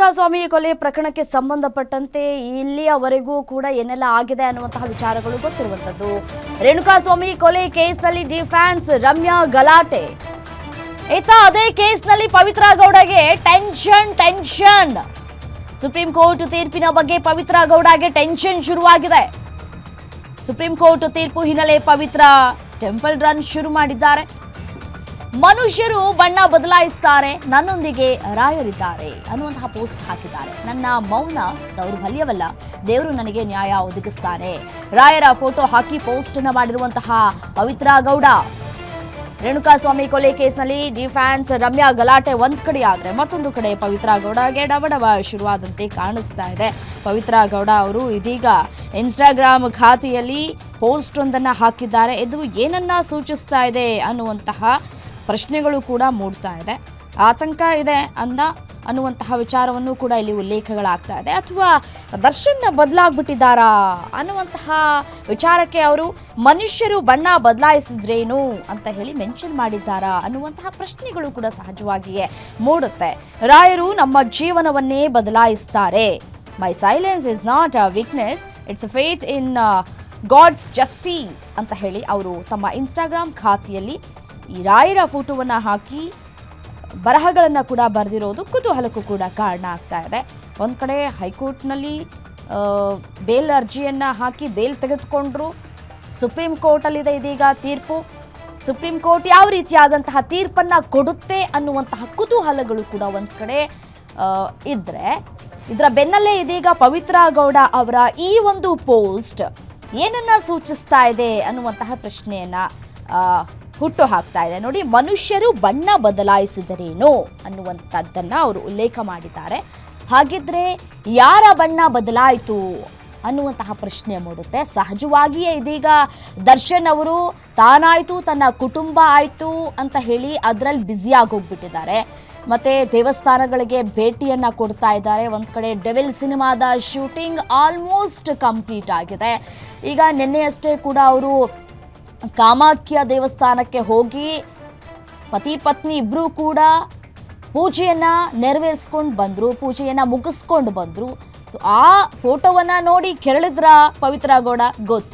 ರೇಣುಕಾಸ್ವಾಮಿ ಕೊಲೆ ಪ್ರಕರಣಕ್ಕೆ ಸಂಬಂಧಪಟ್ಟಂತೆ ಇಲ್ಲಿಯವರೆಗೂ ಕೂಡ ಏನೆಲ್ಲ ಆಗಿದೆ ಅನ್ನುವಂತಹ ವಿಚಾರಗಳು ಗೊತ್ತಿರುವಂತದ್ದು ರೇಣುಕಾಸ್ವಾಮಿ ಕೊಲೆ ಕೇಸ್ನಲ್ಲಿ ಡಿಫ್ಯಾನ್ಸ್ ರಮ್ಯಾ ಗಲಾಟೆ. ಇತ್ತ ಅದೇ ಕೇಸ್ನಲ್ಲಿ ಪವಿತ್ರ ಗೌಡಗೆ ಟೆನ್ಷನ್ ಟೆನ್ಷನ್. ಸುಪ್ರೀಂ ಕೋರ್ಟ್ ತೀರ್ಪಿನ ಬಗ್ಗೆ ಪವಿತ್ರ ಗೌಡಗೆ ಟೆನ್ಷನ್ ಶುರುವಾಗಿದೆ. ಸುಪ್ರೀಂ ಕೋರ್ಟ್ ತೀರ್ಪು ಹಿನ್ನೆಲೆ ಪವಿತ್ರ ಟೆಂಪಲ್ ರನ್ ಶುರು ಮಾಡಿದ್ದಾರೆ. ಮನುಷ್ಯರು ಬಣ್ಣ ಬದಲಾಯಿಸ್ತಾರೆ, ನನ್ನೊಂದಿಗೆ ರಾಯರಿದ್ದಾರೆ ಅನ್ನುವಂತಹ ಪೋಸ್ಟ್ ಹಾಕಿದ್ದಾರೆ. ನನ್ನ ಮೌನ ದೌರ್ಬಲ್ಯವಲ್ಲ, ದೇವರು ನನಗೆ ನ್ಯಾಯ ಒದಗಿಸ್ತಾರೆ. ರಾಯರ ಫೋಟೋ ಹಾಕಿ ಪೋಸ್ಟ್ ಅನ್ನ ಮಾಡಿರುವಂತಹ ಪವಿತ್ರ ಗೌಡ. ರೇಣುಕಾಸ್ವಾಮಿ ಕೊಲೆ ಕೇಸ್ನಲ್ಲಿ ಡಿಫ್ಯಾನ್ಸ್ ರಮ್ಯಾ ಗಲಾಟೆ ಒಂದ್ ಕಡೆ ಆದ್ರೆ ಮತ್ತೊಂದು ಕಡೆ ಪವಿತ್ರ ಗೌಡಗೆ ಡಬಡಬ ಶುರುವಾದಂತೆ ಕಾಣಿಸ್ತಾ ಇದೆ. ಪವಿತ್ರ ಗೌಡ ಅವರು ಇದೀಗ ಇನ್ಸ್ಟಾಗ್ರಾಮ್ ಖಾತೆಯಲ್ಲಿ ಪೋಸ್ಟ್ ಒಂದನ್ನ ಹಾಕಿದ್ದಾರೆ. ಇದು ಏನನ್ನ ಸೂಚಿಸ್ತಾ ಇದೆ ಅನ್ನುವಂತಹ ಪ್ರಶ್ನೆಗಳು ಕೂಡ ಮೂಡ್ತಾ ಇದೆ. ಆತಂಕ ಇದೆ ಅಂದ ಅನ್ನುವಂತಹ ವಿಚಾರವನ್ನು ಕೂಡ ಇಲ್ಲಿ ಉಲ್ಲೇಖಗಳಾಗ್ತಾ ಇದೆ. ಅಥವಾ ದರ್ಶನ್ ಬದಲಾಗ್ಬಿಟ್ಟಿದ್ದಾರಾ ಅನ್ನುವಂತಹ ವಿಚಾರಕ್ಕೆ ಅವರು ಮನುಷ್ಯರು ಬಣ್ಣ ಬದಲಾಯಿಸಿದ್ರೇನು ಅಂತ ಹೇಳಿ ಮೆನ್ಷನ್ ಮಾಡಿದ್ದಾರಾ ಅನ್ನುವಂತಹ ಪ್ರಶ್ನೆಗಳು ಕೂಡ ಸಹಜವಾಗಿಯೇ ಮೂಡುತ್ತೆ. ರಾಯರು ನಮ್ಮ ಜೀವನವನ್ನೇ ಬದಲಾಯಿಸ್ತಾರೆ. My silence is not a weakness it's faith in God's justice ಅಂತ ಹೇಳಿ ಅವರು ತಮ್ಮ ಇನ್ಸ್ಟಾಗ್ರಾಮ್ ಖಾತೆಯಲ್ಲಿ ಈ ರಾಯರ ಫೋಟೋವನ್ನು ಹಾಕಿ ಬರಹಗಳನ್ನು ಕೂಡ ಬರೆದಿರೋದು ಕುತೂಹಲಕ್ಕೂ ಕೂಡ ಕಾರಣ ಆಗ್ತಾ ಇದೆ. ಒಂದು ಕಡೆ ಹೈಕೋರ್ಟ್ನಲ್ಲಿ ಬೇಲ್ ಅರ್ಜಿಯನ್ನು ಹಾಕಿ ಬೇಲ್ ತೆಗೆದುಕೊಂಡ್ರು. ಸುಪ್ರೀಂ ಕೋರ್ಟಲ್ಲಿದೆ ಇದೀಗ ತೀರ್ಪು. ಸುಪ್ರೀಂ ಕೋರ್ಟ್ ಯಾವ ರೀತಿಯಾದಂತಹ ತೀರ್ಪನ್ನು ಕೊಡುತ್ತೆ ಅನ್ನುವಂತಹ ಕುತೂಹಲಗಳು ಕೂಡ ಒಂದು ಕಡೆ ಇದ್ದರೆ ಇದರ ಬೆನ್ನಲ್ಲೇ ಇದೀಗ ಪವಿತ್ರ ಗೌಡ ಅವರ ಈ ಒಂದು ಪೋಸ್ಟ್ ಏನನ್ನ ಸೂಚಿಸ್ತಾ ಇದೆ ಅನ್ನುವಂತಹ ಪ್ರಶ್ನೆಯನ್ನ ಹುಟ್ಟು ಹಾಕ್ತಾ ಇದೆ. ನೋಡಿ, ಮನುಷ್ಯರು ಬಣ್ಣ ಬದಲಾಯಿಸಿದರೇನೋ ಅನ್ನುವಂಥದ್ದನ್ನು ಅವರು ಉಲ್ಲೇಖ ಮಾಡಿದ್ದಾರೆ. ಹಾಗಿದ್ರೆ ಯಾರ ಬಣ್ಣ ಬದಲಾಯಿತು ಅನ್ನುವಂತಹ ಪ್ರಶ್ನೆ ಮೂಡುತ್ತೆ. ಸಹಜವಾಗಿಯೇ ಇದೀಗ ದರ್ಶನ್ ಅವರು, ತಾನಾಯ್ತು, ತನ್ನ ಕುಟುಂಬ ಆಯ್ತು ಅಂತ ಹೇಳಿ ಅದರಲ್ಲಿ ಬ್ಯುಸಿಯಾಗಿ ಹೋಗ್ಬಿಟ್ಟಿದ್ದಾರೆ ಮತ್ತೆ ದೇವಸ್ಥಾನಗಳಿಗೆ ಭೇಟಿಯನ್ನು ಕೊಡ್ತಾ ಇದ್ದಾರೆ. ಒಂದು ಕಡೆ ಡೆವಿಲ್ ಸಿನಿಮಾದ ಶೂಟಿಂಗ್ ಆಲ್ಮೋಸ್ಟ್ ಕಂಪ್ಲೀಟ್ ಆಗಿದೆ. ಈಗ ನಿನ್ನೆಯಷ್ಟೇ ಕೂಡ ಅವರು ಕಾಮಾಖ್ಯ ದೇವಸ್ಥಾನಕ್ಕೆ ಹೋಗಿ ಪತಿ ಪತ್ನಿ ಇಬ್ಬರೂ ಕೂಡ ಪೂಜೆಯನ್ನ ನೆರವೇರಿಸ್ಕೊಂಡು ಬಂದರು, ಪೂಜೆಯನ್ನ ಮುಗಿಸ್ಕೊಂಡು ಬಂದರು. ಸೊ ಆ ಫೋಟೋವನ್ನ ನೋಡಿ ಕೆರಳಿದ್ರ ಪವಿತ್ರ ಗೌಡ? ಗೊತ್ತು